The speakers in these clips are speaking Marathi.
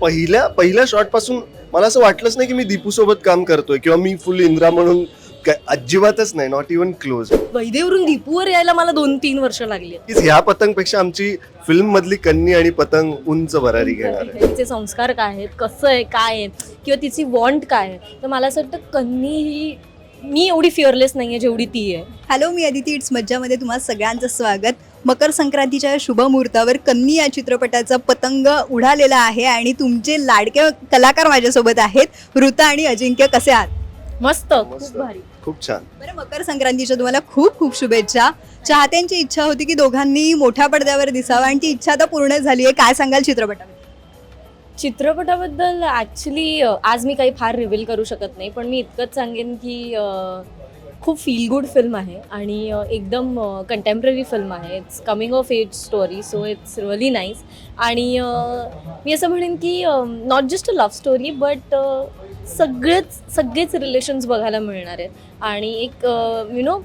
पहिल्या पहिल्या शॉटपासून मला असं वाटलंच नाही की मी दीपू सोबत काम करतोय किंवा मी फुल इंद्रा म्हणून काय- अजिबातच नाही नॉट इव्हन क्लोज वैदेवरून दीपूवर यायला मला दोन तीन वर्ष लागली ह्या पतंगपेक्षा आमची फिल्म मधली कन्नी आणि पतंग उंच भरारी घेणार आहे. तिचे संस्कार काय आहेत कसं आहे काय आहे किंवा तिची वॉन्ट काय आहे. तर मला असं वाटतं कन्नी ही मी एवढी फिअरलेस नाही आहे जेवढी ती आहे. हॅलो मी अदिती इट्स मज्जामध्ये तुम्हा सगळ्यांचं स्वागत. मकर संक्रांतीच्या या शुभ मुहूर्तावर कन्नी या चित्रपटाचा पतंग उडालेला आहे आणि तुमचे लाडके कलाकार माझ्यासोबत आहेत. ऋता आणि अजिंक्य कसे आहात? मस्त. खूप भारी. खूप छान. बरं मकर संक्रांतीच्या तुम्हाला खूप खूप शुभेच्छा. चाहत्यांची इच्छा होती की दोघांनी मोठ्या पडद्यावर दिसावं आणि ती इच्छा आता पूर्ण झाली आहे. काय सांगाल चित्रपटामध्ये चित्रपटाबद्दल ॲक्च्युली आज मी काही फार रिव्हील करू शकत नाही पण मी इतकंच सांगेन की खूप फील गुड फिल्म आहे आणि एकदम कंटेम्प्ररी फिल्म आहे. It's coming of age story so it's really nice आणि मी असं म्हणेन की not just a love story but सगळेच सगळेच रिलेशन्स बघायला मिळणार आहेत. आणि एक यु नो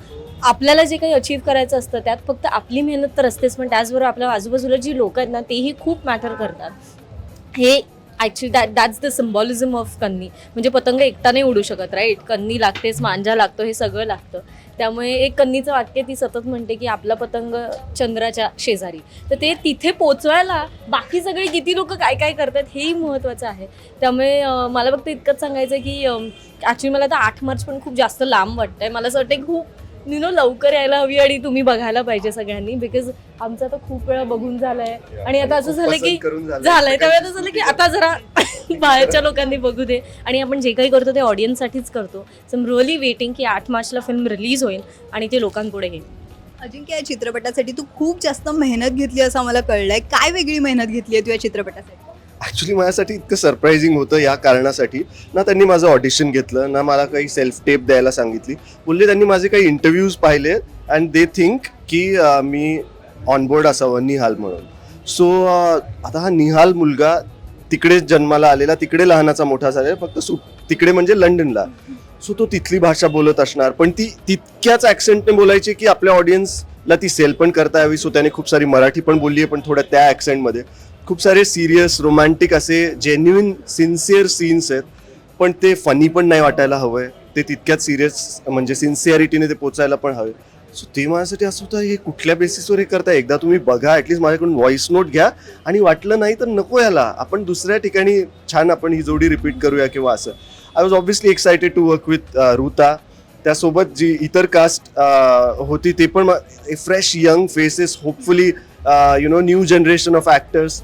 आपल्याला जे काही अचीव करायचं असतं त्यात फक्त आपली मेहनत तर असतेच पण त्याचबरोबर आपल्या आजूबाजूला जी लोक आहेत ना तेही खूप मॅटर करतात. हे actually that that's the symbolism of कन्नी. म्हणजे पतंग एकटा नाही उडू शकत राईट कन्नी लागतेच मांजा लागतो हे सगळं लागतं. त्यामुळे एक कन्नीचं वाक्य ती सतत म्हणते की आपला पतंग चंद्राच्या शेजारी. तर ते तिथे पोचवायला बाकी सगळे किती लोक काय काय करतात हेही महत्त्वाचं आहे. त्यामुळे मला फक्त इतकंच सांगायचं आहे की ॲक्च्युली मला आता आठ मार्च पण खूप जास्त लांब वाटतंय. मला असं वाटतं खूप यु नो लवकर यायला हवी आणि तुम्ही बघायला पाहिजे सगळ्यांनी बिकॉज आमचं आता खूप वेळा बघून झालंय. आणि आता असं झालं की झालंय. त्यामुळे आता झालं की आता जरा बाहेरच्या लोकांनी बघू दे. आणि आपण जे काही करतो ते ऑडियन्ससाठीच करतो. सो एम रिअली वेटिंग की आठ मार्चला फिल्म रिलीज होईल आणि ते लोकांपुढे येईल. अजिंक्य या चित्रपटासाठी तू खूप जास्त मेहनत घेतली असं मला कळलंय. काय वेगळी मेहनत घेतली आहे तू या चित्रपटासाठी? ॲक्च्युली माझ्यासाठी इतकं सरप्राईझिंग होतं या कारणासाठी. ना त्यांनी माझं ऑडिशन घेतलं ना मला काही सेल्फ टेप द्यायला सांगितली. बोलले त्यांनी माझे काही इंटरव्ह्यूज पाहिले अँड दे थिंक की अं, मी ऑनबोर्ड असावं निहाल म्हणून. सो आता हा निहाल मुलगा तिकडे जन्माला आलेला तिकडे लहानाचा मोठा झालेला फक्त सु तिकडे म्हणजे लंडनला. सो तो तिथली भाषा बोलत असणार पण ती तितक्याच ॲक्सेंटने बोलायची की आपल्या ऑडियन्सला ती सेल पण करता यावी. सो त्याने खूप सारी मराठी पण बोलली आहे पण थोड्या त्या ॲक्सेंटमध्ये खूप सारे सिरियस रोमॅन्टिक असे जेन्युइन सिन्सिअर सीन्स आहेत. पण ते फनी पण नाही वाटायला हवं आहे ते तितक्याच सिरियस म्हणजे सिन्सिअरिटीने ते पोचायला पण हवे. सो ते माझ्यासाठी असं होतं हे कुठल्या बेसिसवर हे करता एकदा तुम्ही बघा ॲटलीस्ट माझ्याकडून व्हॉइस नोट घ्या. आणि वाटलं नाही तर नको याला. आपण दुसऱ्या ठिकाणी छान आपण ही जोडी रिपीट करूया किंवा असं. I was obviously excited to work with Ruta त्यासोबत जी इतर कास्ट uh, होती ते पण fresh young faces hopefully you know new generation of actors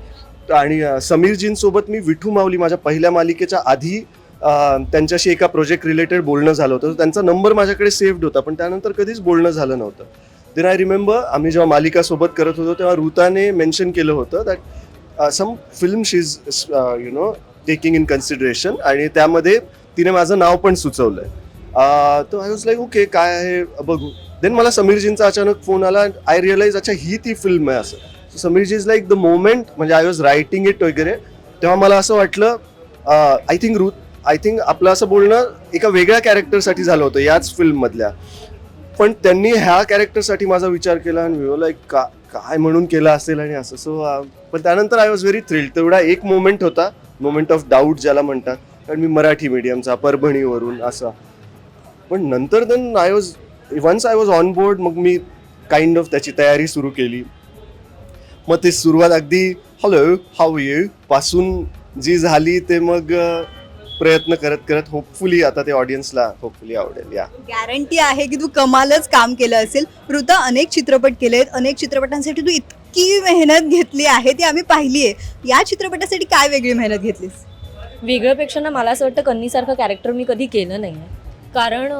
आणि समीरजींसोबत मी विठू माऊली माझ्या पहिल्या मालिकेच्या आधी त्यांच्याशी एका प्रोजेक्ट रिलेटेड बोलणं झालं होतं. त्यांचा नंबर माझ्याकडे सेव्ड होता पण त्यानंतर कधीच बोलणं झालं नव्हतं. देन आय रिमेंबर आम्ही जेव्हा मालिकासोबत करत होतो तेव्हा ऋताने मेन्शन केलं होतं that some film she is you know taking in consideration आणि त्यामध्ये तिने माझं नाव पण सुचवलं आहे तर आय वॉज लाईक ओके काय आहे? बघू. देन मला समीरजींचा अचानक फोन आला. आय रिअलाइज अच्छा ही ती फिल्म आहे असं. समीर समीरजी इज लाईक द मोमेंट म्हणजे आय वॉज रायटिंग इट वगैरे तेव्हा मला असं वाटलं I think Ruth I think आपलं असं बोलणं एका वेगळ्या कॅरेक्टरसाठी झालं होतं याच फिल्ममधल्या पण त्यांनी ह्या कॅरेक्टरसाठी माझा विचार केला आणि लाईक का काय म्हणून केलं असेल आणि असं सो पण त्यानंतर आय वॉज व्हेरी थ्रिल्ड तेवढा एक मोमेंट होता मोमेंट ऑफ डाऊट ज्याला म्हणतात कारण मी मराठी मीडियमचा परभणीवरून असा. पण नंतर then I was once I was on board मग मी काइंड ऑफ त्याची तयारी सुरू केली. मग ते सुरुवात अगदी हॅलो हाऊ यू पासून जी झाली ते मग प्रयत्न करत करत होपफुली आता ते ऑडियन्सला होपफुली आवडेल या गॅरंटी आहे की तू कमालच काम केलं असेल. ऋता अनेक चित्रपट केलेत. अनेक चित्रपटांसाठी तू इतकी मेहनत घेतली आहे ती आम्ही पाहिली आहे. या चित्रपटासाठी काय वेगळी मेहनत घेतलीस? वेगळ्यापेक्षा ना मला असं वाटतं कन्नीसारखं कॅरेक्टर मी कधी केलं नाही आहे कारण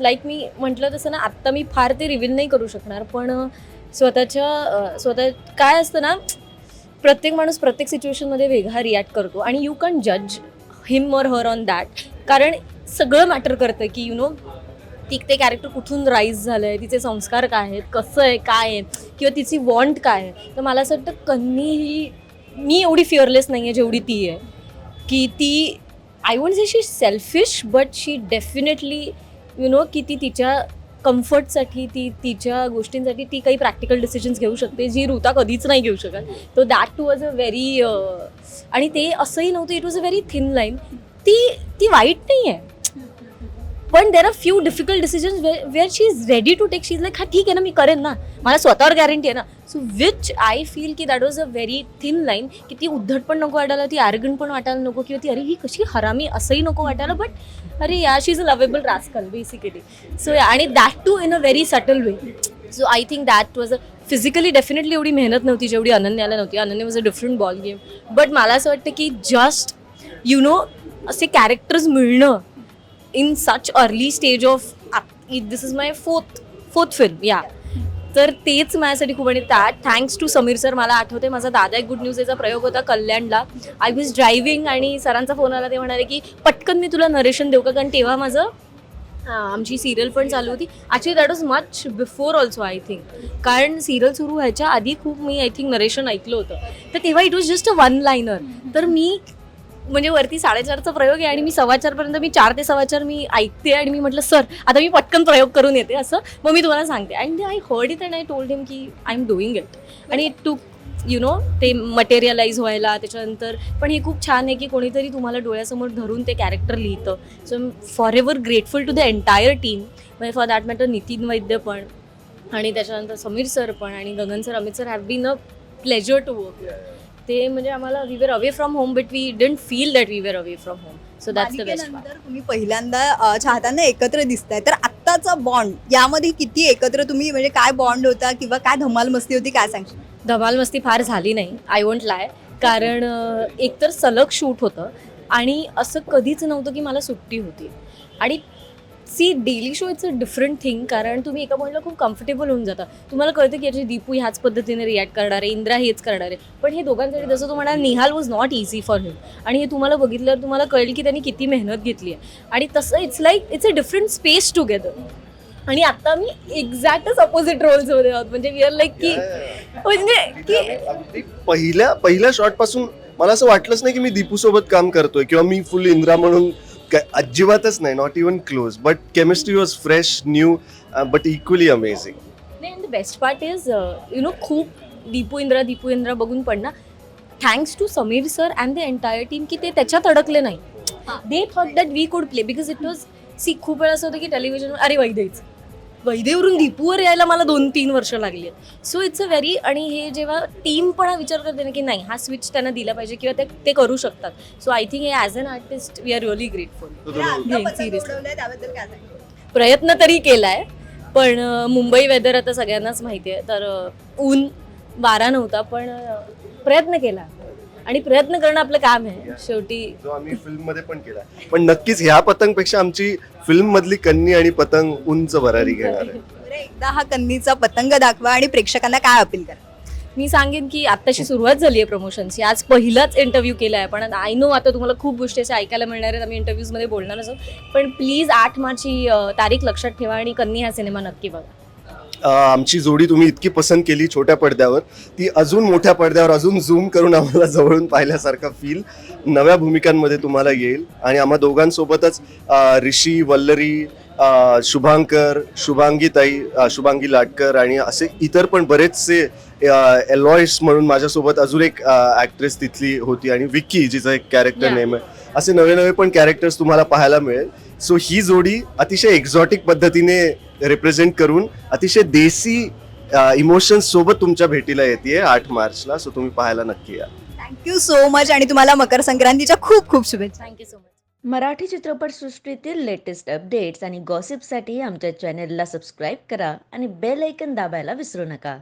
लाईक मी म्हटलं तसं ना आत्ता मी फार ते रिव्हील नाही करू शकणार. पण स्वतःच्या स्वतः काय असतं ना प्रत्येक माणूस प्रत्येक सिच्युएशनमध्ये वेगळा रिॲक्ट करतो आणि यू कॅन जज him or her on that कारण सगळं मॅटर करतं की यु नो ती ते कॅरेक्टर कुठून राईज झालं आहे तिचे संस्कार काय आहेत कसं आहे काय आहे किंवा तिची वॉन्ट काय आहे. तर मला असं वाटतं कन्नी ही मी एवढी फिअरलेस नाही आहे जेवढी ती आहे. की ती I won't say she selfish but she definitely you know की ती तिच्या कम्फर्टसाठी ती तिच्या गोष्टींसाठी ती काही प्रॅक्टिकल डिसिजन्स घेऊ शकते जी ऋता कधीच नाही घेऊ शकत. तो that too was a very आणि ते असंही नव्हतं it was a very thin line ती ती वाईट नाही आहे पण there are few difficult decisions where she is ready to take she is like हा ठीक आहे ना मी करेन ना. मला स्वतःवर गॅरंटी आहे ना. सो विच आय फील की that was a very thin line की ती उद्धट पण नको वाटायला ती आर्गन पण वाटायला नको. किंवा ती अरे ही कशी हरामी असंही नको वाटायला. बट अरे या she is a lovable rascal basically so आणि that too in a very subtle way so I think that was a physically definitely एवढी मेहनत नव्हती जेवढी अनन्याला नव्हती. Ananya was a different ball game but मला असं वाटतं की जस्ट यु नो असे कॅरेक्टर्स मिळणं in such early stage of this is my fourth fourth film या तर तेच माझ्यासाठी खूप आणि त्यात थँक्स टू समीर सर मला आठवते माझा दादा एक गुड न्यूजचा प्रयोग होता कल्याणला. आय वॉज ड्रायव्हिंग आणि सरांचा फोन आला ते म्हणाले की पटकन मी तुला नरेशन देऊ का? कारण तेव्हा माझं आमची सिरियल पण चालू होती. Actually that was much before also I think कारण सिरियल सुरू व्हायच्या आधी खूप मी आय थिंक नरेशन ऐकलं होतं. तर तेव्हा it was just a one liner तर मी म्हणजे वरती साडेचारचा प्रयोग आहे आणि मी सव्वाचारपर्यंत मी चार ते सव्वाचार मी ऐकते आणि मी म्हटलं सर आता मी पटकन प्रयोग करून येते असं मग मी तुम्हाला सांगते. And I heard it and I told him की आय एम डुईंग इट आणि टू यु नो ते मटेरियलाइज व्हायला त्याच्यानंतर पण हे खूप छान आहे की कोणीतरी तुम्हाला डोळ्यासमोर धरून ते कॅरेक्टर लिहितं. So forever grateful to the entire team म्हणजे for that matter Nitin Vaidya पण आणि त्याच्यानंतर समीर सर पण आणि Gagan sir Amit sir have been a pleasure to work ते म्हणजे आम्हाला we were away from home but we don't feel that we were away from home so that's the best मालिकेनंतर तुम्ही पहिल्यांदा अ, चाहत्यांना एकत्र दिसताय. तर आत्ताचा बॉन्ड यामध्ये किती एकत्र तुम्ही म्हणजे काय बॉन्ड होता किंवा काय धमाल मस्ती होती काय सांगशील? धमाल मस्ती फार झाली नाही आय वोंट लाय कारण अं, एकतर सलग शूट होतं आणि असं कधीच नव्हतं की मला सुट्टी होती. आणि see daily show it's a different thing कारण तुम्ही एका पॉईंटला खूप कम्फर्टेबल होऊन जाता. तुम्हाला कळतं की याची दीपू ह्याच पद्धतीने रिॲक्ट करणार आहे इंद्रा हेच करणार आहे. पण हे दोघांसाठी जसं तुम्हाला Nihal was not easy for him आणि हे तुम्हाला बघितल्यावर तुम्हाला कळेल की त्यांनी किती मेहनत घेतली आहे. आणि तसं it's like it's a different space together आणि आता मी एक्झॅक्टच अपोजिट रोल्समध्ये आहोत. म्हणजे वी आर लाईक की म्हणजे की पहिल्या पहिल्या शॉटपासून मला असं वाटलंच नाही की मी दीपू सोबत काम करतोय किंवा मी फुल इंद्रा म्हणून अजिबातच नाही not even close but chemistry was fresh new but equally amazing नाही and the best part is you know खूप दीपू इंद्रा दीपू इंद्रा बघून पण ना thanks to Sameer sir and the entire team की ते त्याच्यात अडकले नाही. They thought that we could play because it was see खूप वेळा असं होतं की टेलिव्हिजन अरे वैदेच वैदेवरून दीपूवर यायला मला दोन तीन वर्ष लागली आहेत. सो इट्स अ व्हेरी आणि हे जेव्हा टीम पण हा विचार करते ना की नाही हा स्विच त्यांना दिला पाहिजे किंवा ते ते करू शकतात. सो आय थिंक हे as an artist we are really grateful प्रयत्न तरी केलाय पण अं, मुंबई वेदर आता सगळ्यांनाच माहिती आहे तर ऊन वारा नव्हता पण प्रयत्न केला. आणि प्रयत्न करणं आपलं काम आहे. शेवटी जो आम्ही फिल्ममध्ये पण केला पण नक्कीच ह्या पतंगपेक्षा आमची फिल्म मधली कन्नी आणि पतंग उंच भरारी घेणार आहे. बरं, एकदा हा कन्नीचा पतंग दाखवा आणि प्रेक्षकांना काय अपील करा? मी सांगेन की आत्ताशी सुरुवात झाली आहे प्रमोशनची आज पहिलाच इंटरव्ह्यू केला आहे पण आय नो आता तुम्हाला खूप गोष्टी अशा ऐकायला मिळणार आहेत. आम्ही इंटरव्ह्यूजमध्ये बोलणार असो. पण प्लीज आठ मार्च ही अं, तारीख लक्षात ठेवा आणि कन्नी हा सिनेमा नक्की बघा. आमची जोडी तुम्ही इतकी पसंत केली छोट्या पडद्यावर. ती अजून मोठ्या पडद्यावर अजून झूम करून आम्हाला जवळून पाहिल्यासारखा फील नव्या भूमिकांमध्ये तुम्हाला येईल. आणि आम्हा दोघांसोबतच ऋषी वल्लरी शुभांकर शुभांगी ताई अं, शुभांगी लाटकर आणि असे इतर पण बरेचसे एलॉइस म्हणून माझ्यासोबत अजून एक ॲक्ट्रेस तिथली होती आणि विक्की जिचं एक कॅरेक्टर. नेम आहे. असे नवे नवे पण कॅरेक्टर्स तुम्हाला पाहायला मिळेल. सो ही जोडी अतिशय एक्झॉटिक पद्धतीने रिप्रेझेंट करून अतिशय देसी इमोशन्स सोबत तुमच्या भेटीला येते आठ मार्चला. सो तुम्ही पाहायला नक्की या. थँक्यू सो मच आणि तुम्हाला मकर संक्रांतीच्या खूप खूप शुभेच्छा. Thank you so much Marathi चित्रपटसृष्टीतील लेटेस्ट अपडेट्स आणि गॉसिपसाठी आमच्या चॅनेलला सबस्क्राईब करा आणि बेल ऐकन दाबायला विसरू नका.